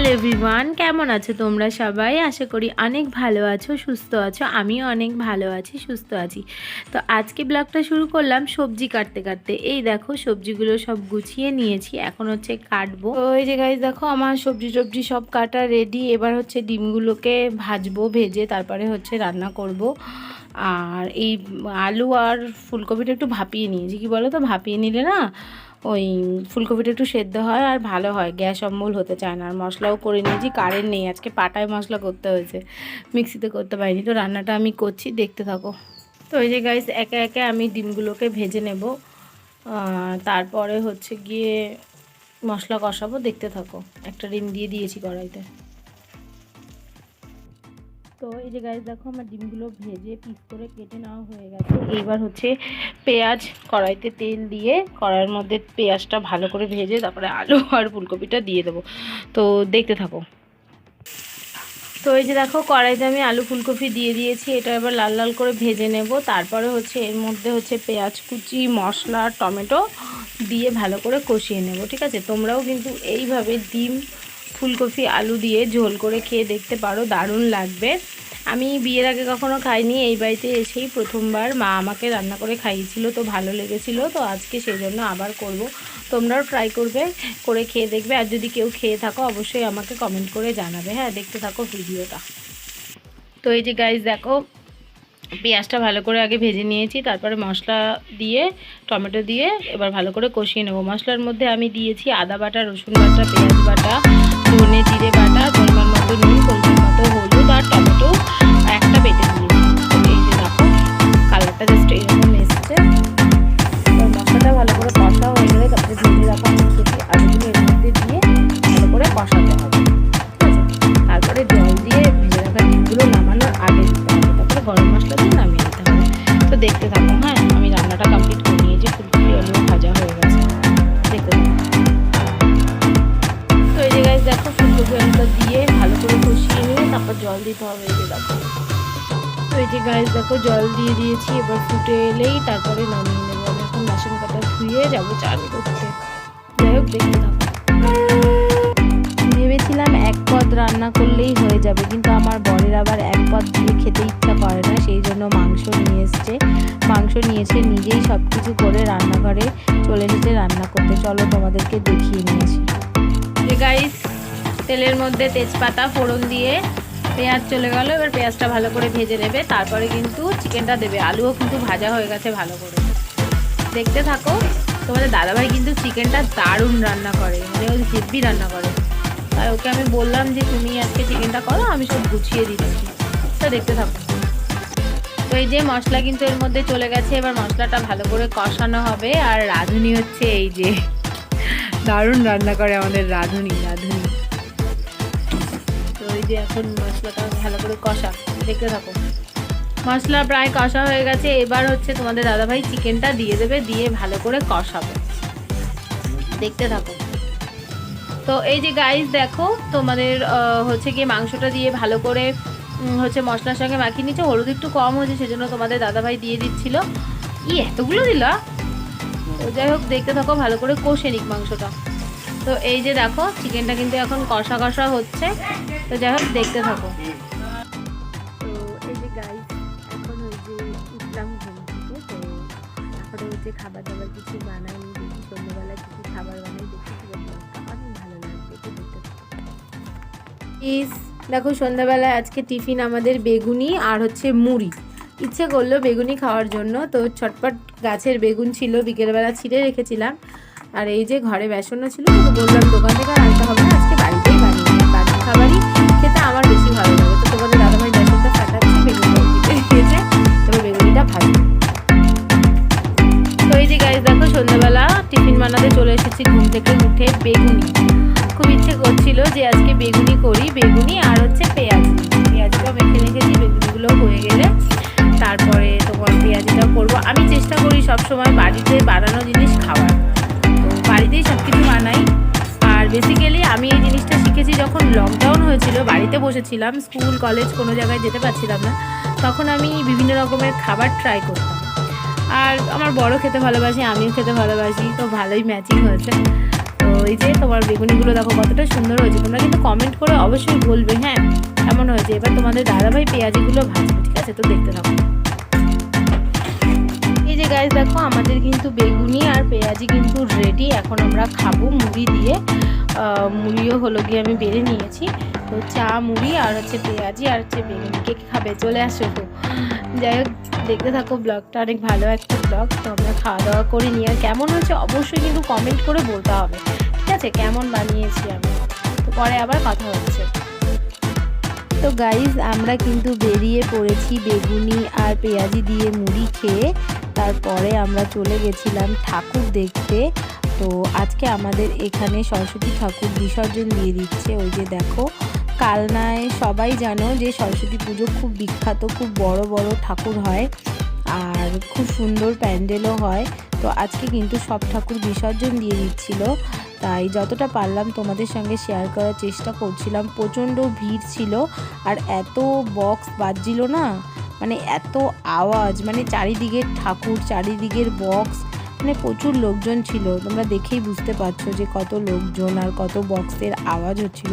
Hello everyone, কেমন আছো তোমরা সবাই? আশা করি অনেক ভালো আছো, সুস্থ আছো। আমিও অনেক ভালো আছি, সুস্থ আছি। তো আজকে ব্লগটা শুরু করলাম সবজি কাটতে কাটতে। এই দেখো, সবজিগুলো সব গুছিয়ে নিয়েছি। এখন হচ্ছে কাটবো। তো এই যে গাইজ দেখো, আমার সবজি টবজি সব কাটা রেডি এবার হচ্ছে ডিমগুলোকে ভাজবো, ভেজে তারপরে হচ্ছে রান্না করব। আর এই আলু আর ফুলকপিটা একটু ভাপিয়ে নিয়েছি। কি বলো তো ভাপিয়ে নিলে না ওই ফুলকপিটা একটু সেদ্ধ হয় আর ভালো হয়, গ্যাস অম্বল হতে চায় না। আর মশলাও করে নিয়েছি কারেন্ট নেই। আজকে পাটায় মশলা করতে হয়েছে মিক্সিতে করতে পারিনি। তো রান্নাটা আমি করছি, দেখতে থাকো। তো এই যে গাইস একে একে আমি ডিমগুলোকে ভেজে নেব। তারপরে হচ্ছে গিয়ে মশলা কষাবো, দেখতে থাকো। একটা ডিম দিয়ে দিয়েছি কড়াইতে। তো এই যে গাইস দেখো আমার ডিমগুলো ভেজে পিস করে কেটে নেওয়া হয়ে গেছে। এইবার হচ্ছে পেঁয়াজ কড়াইতে তেল দিয়ে কড়াইয়ের মধ্যে পেঁয়াজটা ভালো করে ভেজে তারপরে আলু আর ফুলকপিটা দিয়ে দেবো। তো দেখতে থাকো। তো এই যে দেখো, কড়াইতে আমি আলু ফুলকপি দিয়ে দিয়েছি, এটা এবার লাল লাল করে ভেজে নেব। তারপরে হচ্ছে এর মধ্যে হচ্ছে পেঁয়াজ, কুচি, মশলা, টমেটো দিয়ে ভালো করে কষিয়ে নেব, ঠিক আছে? তোমরাও কিন্তু এইভাবে ডিম ফুলকপি, আলু দিয়ে ঝোল করে খেয়ে দেখতে পারো, দারুণ লাগবে। আমি বিয়ের আগে কখনো খাইনি, এই বাড়িতে এসেই প্রথমবার মা আমাকে রান্না করে খাইয়েছিল, তো ভালো লেগেছিল, তো আজকে সেই জন্য আবার করব। তোমরাও ট্রাই করবে, করে খেয়ে দেখবে, আর যদি কেউ খেয়ে থাকো, অবশ্যই আমাকে কমেন্ট করে জানাবে। হ্যাঁ দেখতে থাকো ভিডিওটা। তো এই যে গাইজ দেখো, পেঁয়াজটা ভালো করে আগে ভেজে নিয়েছি, তারপরে মশলা দিয়ে, টমেটো দিয়ে এবার ভালো করে কষিয়ে নেব। মশলার মধ্যে আমি দিয়েছি আদা বাটা, রসুন বাটা, পেঁয়াজ বাটা ধনে জিরে বাটা দিয়েছি, এবার ফুটে এলেই তারপরে নামিয়ে নেব। আমি এখন বাসন কাটা ধুয়ে যাব চান করতে। যাই হোক থাকো। ভেবেছিলাম এক পদ রান্না করলেই হয়ে যাবে, কিন্তু আমার বরের আবার এক পদ দিয়ে খেতে ইচ্ছা করে না, সেই জন্য মাংস নিয়ে এসছে। মাংস নিয়েছে, নিজেই সব কিছু করে রান্নাঘরে চলে এসেছে রান্না করতে। চলো তোমাদেরকে দেখিয়ে নিয়েছি। গাইস তেলের মধ্যে তেজপাতা ফোড়ন দিয়ে পেঁয়াজ চলে গেল, এবার পেঁয়াজটা ভালো করে ভেজে নেবে। তারপরে কিন্তু চিকেনটা দেবে। আলুও কিন্তু ভাজা হয়ে গেছে ভালো করে। দেখতে থাকো, তোমাদের দাদাভাই কিন্তু চিকেনটা দারুণ রান্না করে। মানে ওই হেভি রান্না করে। তাই ওকে আমি বললাম যে, তুমি আজকে চিকেনটা করো, আমি সব গুছিয়ে দিচ্ছি। তো দেখতে থাকো। তো এই যে মশলা কিন্তু এর মধ্যে চলে গেছে। এবার মশলাটা ভালো করে কষানো হবে। আর রাঁধুনি হচ্ছে এই যে। দারুণ রান্না করে আমাদের রাঁধুনি রাঁধুনি। এই যে এখন মশলাটা ভালো করে কষা, দেখতে থাকো। মশলা প্রায় কষা হয়ে গেছে, এবার হচ্ছে তোমাদের দাদাভাই চিকেনটা দিয়ে দেবে, দিয়ে ভালো করে কষাবে। দেখতে থাকো। তো এই যে গাইস দেখো, তোমাদের হচ্ছে গিয়ে মাংসটা দিয়ে ভালো করে হচ্ছে মশলার সঙ্গে মাখিয়ে নিচ্ছে হলুদ একটু কম হয়েছে, সেজন্য তোমাদের দাদাভাই দিয়ে দিচ্ছিল। ই, এতগুলো দিলা? যাই হোক, দেখতে থাকো, ভালো করে কষে নিক মাংসটা। তো এই যে দেখো, চিকেনটা কিন্তু এখন কষা কষা হচ্ছে। তো যাই হোক দেখতে থাকো। তো এই যে গাইস এখন ওই যে উঠলাম ঘুম থেকে তো হচ্ছে খাবার দাবার কিছু বানাইনি দেখি সন্ধ্যেবেলা কিছু খাবার বানাই দেখি অনেক ভালো লাগবে দেখতে ইস দেখো সন্ধ্যাবেলায় আজকে টিফিন আমাদের বেগুনি আর হচ্ছে মুড়ি। ইচ্ছে করল বেগুনি খাওয়ার জন্য তো ছটপট গাছের বেগুন ছিল বিকেলবেলা ছিঁড়ে রেখেছিলাম। আর এই যে ঘরে বেসনও ছিল তো বললাম দোকান থেকে আনতে হবে না আজকে বাড়িতেই বানিয়ে। বাড়ির খাবারই। খেতে আমার বেশি ভালো লাগে। তো তোমাদের দাদাভাই বেসনটা ফাটাচ্ছে বেগুনটা দিয়েছে এবার বেগুনিটা ভাজবে। তো এই যে গাইজ দেখো সন্ধ্যাবেলা টিফিন বানাতে চলে এসেছি ঘুম থেকে উঠে বেগুনি। খুব ইচ্ছে করছিল যে আজকে বেগুনি করি, বেগুনি আর হচ্ছে পেঁয়াজ। পেঁয়াজটাও মেখে রেখেছি বেগুনিগুলো হয়ে গেলে তারপরে তোমার পেঁয়াজিটাও করব। আমি চেষ্টা করি সবসময় বাড়িতে বানানো জিনিস খাওয়ার। তো বাড়িতেই সব কিছু বানাই। বেসিক্যালি আমি এই জিনিসটা শিখেছি যখন লকডাউন হয়েছিল, বাড়িতে বসেছিলাম স্কুল কলেজ কোনো জায়গায় যেতে পারছিলাম না, তখন আমি বিভিন্ন রকমের খাবার ট্রাই করতাম। আর আমার বড় খেতে ভালোবাসি, আমিও খেতে ভালোবাসি, তো ভালোই ম্যাচিং হয়েছে। তো এই যে তোমার বেগুনিগুলো দেখো কতটা সুন্দর হয়েছে। তোমরা কিন্তু কমেন্ট করে অবশ্যই বলবে হ্যাঁ কেমন হয়েছে? এবার তোমাদের দাদাভাই পেঁয়াজিগুলো ভাজবে, ঠিক আছে? তো দেখতে থাকো। এই যে গাইজ দেখো, আমাদের কিন্তু বেগুনি আর পেঁয়াজি কিন্তু রেডি এখন আমরা খাব মুড়ি দিয়ে। মুড়িও হলো গিয়ে আমি বেড়ে নিয়েছি। তো চা, মুড়ি আর হচ্ছে পেঁয়াজি আর হচ্ছে বেগুনি। কে খাবে? চলে আসো। তো যাই হোক, দেখতে থাকো ব্লগটা। অনেক ভালো একটা ব্লগ। তো আমরা খাওয়া দাওয়া করে নিই। আর কেমন হয়েছে অবশ্যই কিন্তু কমেন্ট করে বলতে হবে। ঠিক আছে? কেমন বানিয়েছি আমি? তো পরে আবার কথা হচ্ছে। তো গাইজ আমরা কিন্তু বেরিয়ে পড়েছি বেগুনি আর পেঁয়াজি দিয়ে মুড়ি খেয়ে। তারপরে আমরা চলে গেছিলাম ঠাকুর দেখতে। তো আজকে আমাদের এখানে সরস্বতী ঠাকুর বিসর্জন দিয়ে দিচ্ছে। ওই যে দেখো, কালনায় সবাই জানো যে সরস্বতী পুজো খুব বিখ্যাত, খুব বড় বড় ঠাকুর হয় আর খুব সুন্দর প্যান্ডেলও হয়। তো আজকে কিন্তু সব ঠাকুর বিসর্জন দিয়ে দিচ্ছিল। তাই যতটা পারলাম তোমাদের সঙ্গে শেয়ার করার চেষ্টা করছিলাম। প্রচণ্ড ভিড় ছিল আর এত বক্স বাজছিল না মানে এত আওয়াজ মানে চারিদিকের ঠাকুর, চারিদিকের বক্স মানে প্রচুর লোকজন ছিল। তোমরা দেখেই বুঝতে পারছ যে কত লোকজন আর কত বক্সের আওয়াজ হচ্ছিল।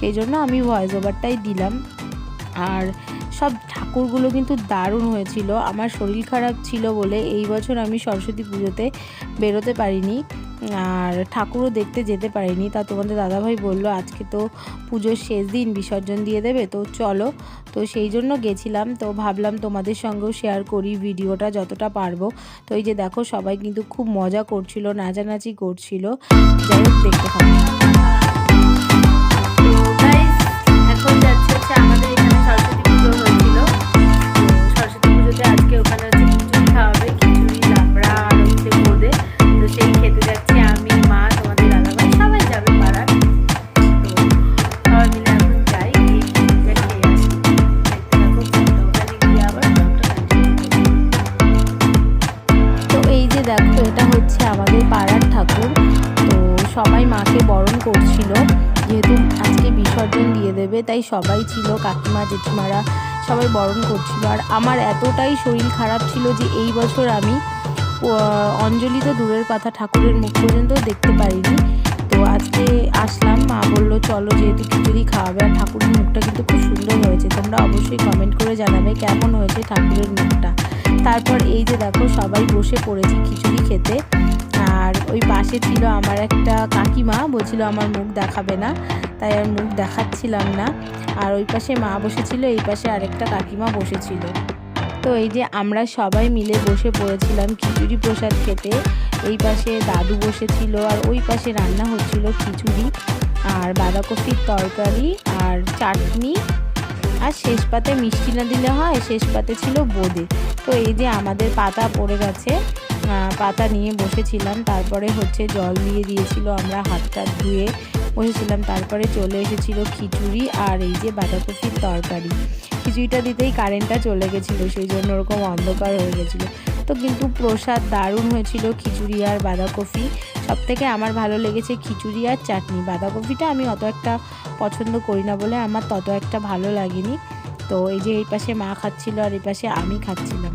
সেই জন্য আমি ভয়েস ওভারটাই দিলাম। আর সব ঠাকুরগুলো কিন্তু দারুণ হয়েছিল। আমার শরীর খারাপ ছিল বলে এই বছর আমি সরস্বতী পুজোতে বেরোতে পারিনি। আর ঠাকুরও দেখতে যেতে পারিনি। তা তোমাদের দাদাভাই বলল, আজকে তো পুজোর শেষ দিন, বিসর্জন দিয়ে দেবে, তো চলো। তো সেই জন্য গেছিলাম। তো ভাবলাম তোমাদের সঙ্গেও শেয়ার করি ভিডিওটা যতটা পারব। তো এই যে দেখো, সবাই কিন্তু খুব মজা করছিল, নাচানাচি করছিল। যাই হোক, দেখতে থাকো। হচ্ছে আমাদের পাড়ার ঠাকুর। তো সবাই মাকে বরণ করছিল। যেহেতু আজকে বিসর্জন দিয়ে দেবে, তাই সবাই ছিল, কাকিমা, জেঠিমারা সবাই বরণ করছিল। আর আমার এতটাই শরীর খারাপ ছিল যে এই বছর আমি অঞ্জলি তো দূরের কথা, ঠাকুরের মুখ পর্যন্ত দেখতে পারিনি। তো আজকে আসলাম, মা বলল, চলো যেহেতু খিচুড়ি খাওয়াবে। আর ঠাকুরের মুখটা কিন্তু খুব সুন্দর হয়েছে। তোমরা অবশ্যই কমেন্ট করে জানাবে কেমন হয়েছে ঠাকুরের মুখটা। তারপর এই যে দেখো, সবাই বসে পড়েছি খিচুড়ি খেতে। ওই পাশে ছিল আমার একটা কাকিমা, বলছিল আমার মুখ দেখাবে না, তাই আর মুখ দেখাচ্ছিলাম না। আর ওই পাশে মা বসেছিল, এই পাশে আরেকটা কাকিমা বসেছিল। তো এই যে আমরা সবাই মিলে বসে পড়েছিলাম খিচুড়ি প্রসাদ খেতে। এই পাশে দাদু বসেছিল আর ওই পাশে রান্না হচ্ছিল খিচুড়ি আর বাঁধাকপির তরকারি আর চাটনি। আর শেষ পাতে মিষ্টি না দিলে হয়, শেষ পাতে ছিল বোঁদে। তো এই যে আমাদের পাতা পড়ে গেছে পাতা নিয়ে বসেছিলাম, তারপরে হচ্ছে জল দিয়ে দিয়েছিল আমরা, হাতটা ধুয়ে বসেছিলাম, তারপরে চলে এসেছিল খিচুড়ি আর এই যে বাঁধাকপির তরকারি। খিচুড়িটা দিতেই কারেন্টটা চলে গেছিল, সেই জন্য ওরকম অন্ধকার হয়ে গেছিল। তো কিন্তু প্রসাদ দারুণ হয়েছিল খিচুড়ি আর বাঁধাকপি। সব থেকে আমার ভালো লেগেছে খিচুড়ি আর চাটনি। বাঁধাকপিটা আমি অত একটা পছন্দ করি না বলে আমার তত একটা ভালো লাগেনি। তো এই যে এই পাশে মা খাচ্ছিল আর এই পাশে আমি খাচ্ছিলাম।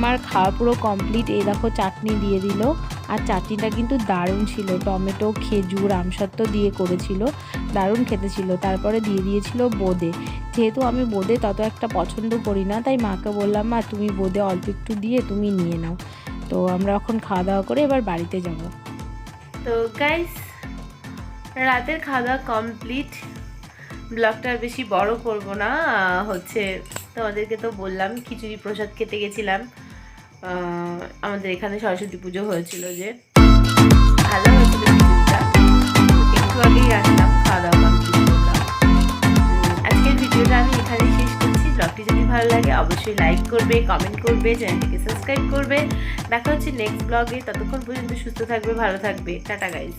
আমার খাওয়া পুরো কমপ্লিট এই দেখো চাটনি দিয়ে দিল। আর চাটনিটা কিন্তু দারুণ ছিল। টমেটো, খেজুর আমসত্ব দিয়ে করেছিল। দারুণ খেতে ছিল। তারপরে দিয়ে দিয়েছিল বোঁদে। যেহেতু আমি বোঁদে তত একটা পছন্দ করি না, তাই মাকে বললাম, মা, তুমি বোঁদে অল্প একটু দিয়ে তুমি নিয়ে নাও। তো আমরা এখন খাওয়া দাওয়া করে এবার বাড়িতে যাব। তো গাইস রাতের খাওয়া দাওয়া কমপ্লিট ব্লগটা বেশি বড় করব না। হচ্ছে তোমাদেরকে তো বললাম, খিচুড়ি প্রসাদ খেতে গেছিলাম। আমাদের এখানে সরস্বতী পুজো হয়েছিল যে ভালো হয়েছিল ভিডিওটা একটু আগেই আসলাম খাওয়া দাওয়া আজকের ভিডিওটা আমি এখানে শেষ করছি। ব্লগটি যদি ভালো লাগে, অবশ্যই লাইক করবে কমেন্ট করবে, চ্যানেলটিকে সাবস্ক্রাইব করবে। দেখা হচ্ছে নেক্সট ব্লগে ততক্ষণ পর্যন্ত সুস্থ থাকবে, ভালো থাকবে। Tata guys